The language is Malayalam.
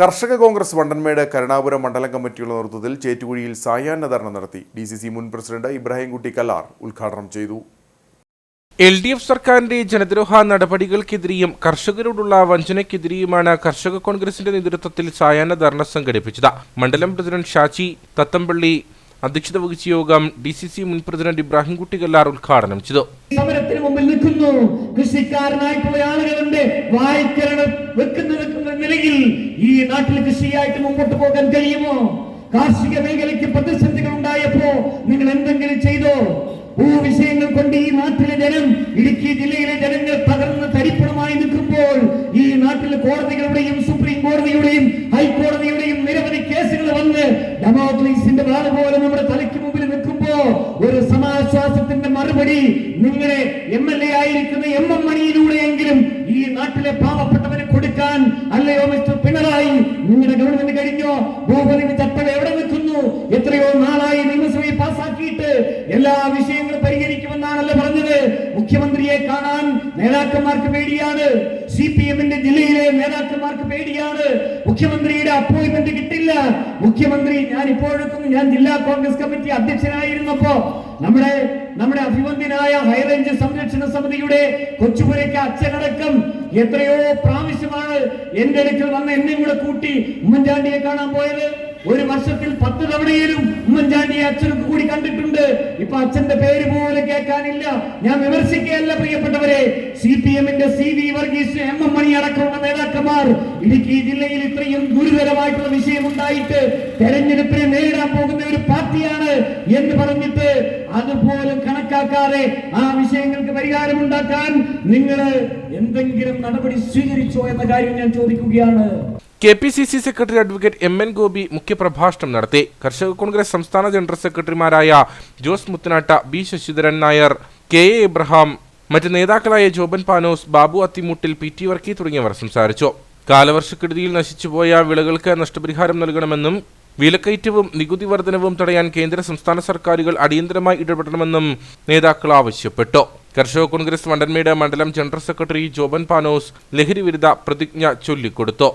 കർഷക കോൺഗ്രസ് വണ്ടൻമേട് കരുണാപുരം മണ്ഡലം കമ്മിറ്റിയുടെ നേതൃത്വത്തിൽ ചേറ്റുകുഴിയിൽ സായാഹ്ന ധർണ നടത്തി. ഡി സി സി മുൻ പ്രസിഡന്റ് ഇബ്രാഹിംകുട്ടി കല്ലാർ ഉദ്ഘാടനം ചെയ്തു. എൽ ഡി എഫ് സർക്കാരിന്റെ ജനദ്രോഹ നടപടികൾക്കെതിരെയും കർഷകരോടുള്ള വഞ്ചനയ്ക്കെതിരെയുമാണ് കർഷക കോൺഗ്രസിന്റെ നേതൃത്വത്തിൽ സായാഹ്ന ധർണ സംഘടിപ്പിച്ചത്. മണ്ഡലം പ്രസിഡന്റ് ഷാജി തത്തമ്പള്ളി അധ്യക്ഷത വഹിച്ച യോഗം ഡി സി സി മുൻ പ്രസിഡന്റ് ഇബ്രാഹിംകുട്ടി കല്ലാർ ഉദ്ഘാടനം ചെയ്തു. സമരത്തിന് മുമ്പിൽ നിൽക്കുന്നു. കൃഷിക്കാരനായിട്ടുള്ള ആളുകളുണ്ട്. വായിക്കരണം ഈ നാട്ടിൽ കൃഷിയായിട്ട് മുമ്പോട്ട് പോകാൻ കഴിയുമോ? കാർഷിക മേഖലയ്ക്ക് പ്രതിസന്ധികൾ ഉണ്ടായപ്പോ നിങ്ങൾ എന്തെങ്കിലും ചെയ്തോ? ഭൂവിഷയങ്ങൾ കൊണ്ട് ഈ നാട്ടിലെ ജനം ഇടുക്കി ജില്ലയിലെ ജനങ്ങൾ തകർന്ന് തരിപ്പണമായി നിൽക്കുമ്പോൾ ഈ നാട്ടിലെ കോടതികളുടെയും സുപ്രീം കോടതിയുടെയും ഹൈക്കോടതിയുടെയും നിരവധി കേസുകൾ വന്ന് ഡെമോക്രസീസിന്റെ വാൾ പോലെ നമ്മുടെ തലയ്ക്ക് മുമ്പിൽ നിൽക്കുമ്പോ ഒരു സമാശ്വാസത്തിന്റെ മറുപടി നിങ്ങളെ എം എൽ എ ആയിരിക്കുന്ന എം എം മണിയിലൂടെയെങ്കിലും ഈ നാട്ടിലെ പാവപ്പെട്ടവന് കൊടുക്കാൻ അല്ലയോ മിസ്റ്റർ പിണറായി? നിങ്ങളുടെ ഗവൺമെന്റ് കഴിഞ്ഞോ? ഭൂപതിന് ചട്ടം എവിടെ നിൽക്കുന്നു? എത്രയോ നാളായി നിയമസഭയിൽ പാസ്സാക്കിയിട്ട് എല്ലാ വിഷയങ്ങളും പരിഹരിക്കുമെന്നാണല്ലോ പറഞ്ഞത് കാണാൻ നേതാക്കന്മാർക്ക് പേടിയാണ്. സി പി എമ്മിന്റെ ജില്ലയിലെ നേതാക്കന്മാർക്ക് പേടിയാണ്. മുഖ്യമന്ത്രിയുടെ അപ്പോയിന്റ്മെന്റ് കിട്ടില്ല. മുഖ്യമന്ത്രി ഞാൻ ഇപ്പോഴേക്കും ഞാൻ ജില്ലാ കോൺഗ്രസ് കമ്മിറ്റി അധ്യക്ഷനായിരുന്നപ്പോ നമ്മുടെ നമ്മുടെ അഭിവന്ദ്യനായ ഹൈറേഞ്ച് സംരക്ഷണ സമിതിയുടെ കൊച്ചുപുരയ്ക്ക് അച്ഛനടക്കം എത്രയോ പ്രാവശ്യമാണ് എന്റെ അടുക്കൽ വന്ന് എന്നെ കൂടെ കൂട്ടി ഉമ്മൻചാണ്ടിയെ കാണാൻ പോയത്. ഒരു വർഷത്തിൽ പത്ത് തവണയിലും ഉമ്മൻചാണ്ടിയെ അച്ഛനൊക്കെ കൂടി കണ്ടിട്ടുണ്ട്. ഇപ്പൊ അച്ഛന്റെ പേര് പോലും കേൾക്കാനില്ല. ഞാൻ വിമർശിക്കുകയല്ല പ്രിയപ്പെട്ടവരെ. സി പി എമ്മിന്റെ C V Varghese M M Mani അടക്കമുള്ള നേതാക്കന്മാർ ഇടുക്കി ജില്ലയിൽ ഇത്രയും ഗുരുതരമായിട്ടുള്ള വിഷയം ഉണ്ടായിട്ട് തെരഞ്ഞെടുപ്പിനെ നേരിടാൻ പോകുന്ന ഒരു പാർട്ടിയാണ് എന്ന് പറഞ്ഞിട്ട് അതുപോലും കണക്കാക്കാതെ ആ വിഷയങ്ങൾക്ക് പരിഹാരം പരിഹാരമുണ്ടാക്കാൻ നിങ്ങൾ എന്തെങ്കിലും നടപടി സ്വീകരിച്ചോ എന്ന കാര്യം ഞാൻ ചോദിക്കുകയാണ്. K P C C secretary advocate M N Gopi മുഖ്യപ്രഭാഷണം നടത്തി. കർഷക കോൺഗ്രസ് സംസ്ഥാന ജനറൽ സെക്രട്ടറിമാരായ Jose Muthanatt B Sasidharan Nair K A Ibrahim മറ്റ് നേതാക്കളായ ജോബൻ പാനോസ് ബാബു അത്തിമുട്ടിൽ പി ടി വർക്കി തുടങ്ങിയവർ സംസാരിച്ചു. കാലവർഷക്കെടുതിയിൽ നശിച്ചുപോയ വിളകൾക്ക് നഷ്ടപരിഹാരം നൽകണമെന്നും വിലക്കയറ്റവും നികുതി വർധനവും തടയാൻ കേന്ദ്ര സംസ്ഥാന സർക്കാരുകൾ അടിയന്തരമായി ഇടപെടണമെന്നും നേതാക്കൾ ആവശ്യപ്പെട്ടു. കർഷക കോൺഗ്രസ് വണ്ടൻമേട് മണ്ഡലം ജനറൽ സെക്രട്ടറി ജോബൻ പാനോസ് ലഹരി വിരുദ്ധ പ്രതിജ്ഞ ചൊല്ലിക്കൊടുത്തു.